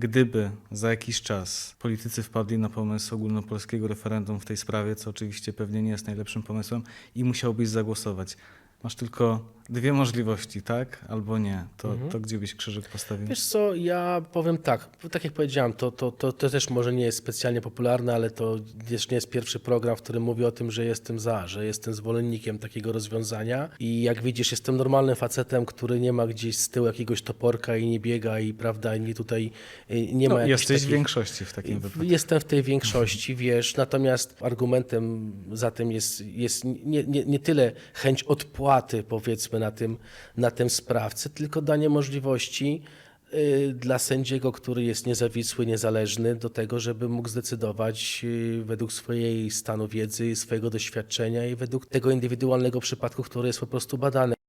gdyby za jakiś czas politycy wpadli na pomysł ogólnopolskiego referendum w tej sprawie, co oczywiście pewnie nie jest najlepszym pomysłem i musiałbyś zagłosować. Masz tylko dwie możliwości, tak albo nie. To, to gdzie byś krzyżyk postawił? Wiesz co, ja powiem tak, tak jak powiedziałem, to, to, to, to też może nie jest specjalnie popularne, ale to też nie jest pierwszy program, w którym mówię o tym, że jestem za, że jestem zwolennikiem takiego rozwiązania i jak widzisz, jestem normalnym facetem, który nie ma gdzieś z tyłu jakiegoś toporka i nie biega i prawda, i nie tutaj y, nie ma no, jesteś w takich... większości w takim wypadku. Jestem w tej większości, wiesz, natomiast argumentem za tym jest, jest nie, nie, nie tyle chęć odpłaty, powiedzmy, na tym, na tym sprawcy, tylko danie możliwości y, dla sędziego, który jest niezawisły, niezależny, do tego, żeby mógł zdecydować y, według swojej stanu wiedzy, swojego doświadczenia i według tego indywidualnego przypadku, który jest po prostu badany.